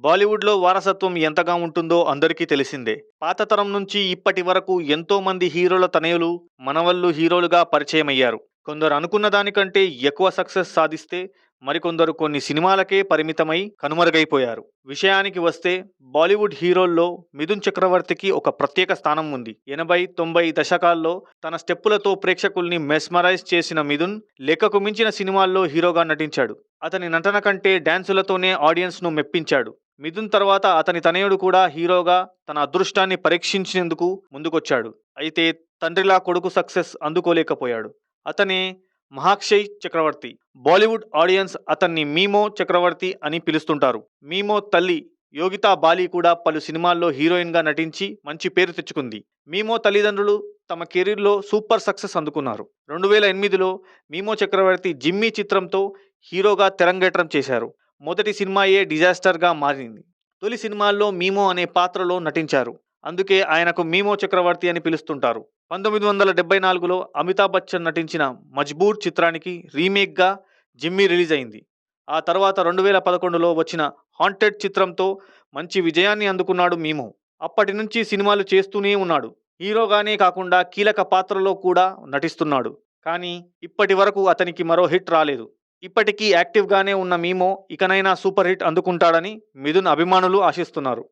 బాలీవుడ్లో వారసత్వం ఎంతగా ఉంటుందో అందరికీ తెలిసిందే. పాత తరం నుంచి ఇప్పటి వరకు ఎంతో మంది హీరోల తనయులు మనవళ్ళు హీరోలుగా పరిచయమయ్యారు. కొందరు అనుకున్న దానికంటే ఎక్కువ సక్సెస్ సాధిస్తే మరికొందరు కొన్ని సినిమాలకే పరిమితమై కనుమరుగైపోయారు. విషయానికి వస్తే బాలీవుడ్ హీరోల్లో మిథున్ చక్రవర్తికి ఒక ప్రత్యేక స్థానం ఉంది. ఎనభై తొంభై దశకాల్లో తన స్టెప్పులతో ప్రేక్షకుల్ని మెస్మరైజ్ చేసిన మిథున్ లెక్కకు మించిన సినిమాల్లో హీరోగా నటించాడు. అతని నటన కంటే డ్యాన్సులతోనే ఆడియన్స్ను మెప్పించాడు. మిథున్ తర్వాత అతని తనయుడు కూడా హీరోగా తన అదృష్టాన్ని పరీక్షించినందుకు ముందుకొచ్చాడు. అయితే తండ్రిలా కొడుకు సక్సెస్ అందుకోలేకపోయాడు. అతనే మహాక్షయ్ చక్రవర్తి. బాలీవుడ్ ఆడియన్స్ అతన్ని మీమో చక్రవర్తి అని పిలుస్తుంటారు. మీమో తల్లి యోగితా బాలి కూడా పలు సినిమాల్లో హీరోయిన్గా నటించి మంచి పేరు తెచ్చుకుంది. మీమో తల్లిదండ్రులు తమ కెరీర్లో సూపర్ సక్సెస్ అందుకున్నారు. రెండు వేల ఎనిమిదిలో మీమో చక్రవర్తి జిమ్మీ చిత్రంతో హీరోగా తెరంగేట్రం చేశారు. మొదటి సినిమాయే డిజాస్టర్గా మారింది. తొలి సినిమాల్లో మీమో అనే పాత్రలో నటించారు. అందుకే ఆయనకు మీమో చక్రవర్తి అని పిలుస్తుంటారు. పంతొమ్మిది వందల డెబ్బై నాలుగులో అమితాబ్ బచ్చన్ నటించిన మజ్బూర్ చిత్రానికి రీమేక్గా జిమ్మి రిలీజ్ అయింది. ఆ తర్వాత రెండు వేల పదకొండులో వచ్చిన హాంటెడ్ చిత్రంతో మంచి విజయాన్ని అందుకున్నాడు మీమో. అప్పటి నుంచి సినిమాలు చేస్తూనే ఉన్నాడు. హీరోగానే కాకుండా కీలక పాత్రలో కూడా నటిస్తున్నాడు. కానీ ఇప్పటి వరకు అతనికి మరో హిట్ రాలేదు. ఇప్పటికీ యాక్టివ్గానే ఉన్న మీమో ఇకనైనా సూపర్ హిట్ అందుకుంటాడని మిథున్ అభిమానులు ఆశిస్తున్నారు.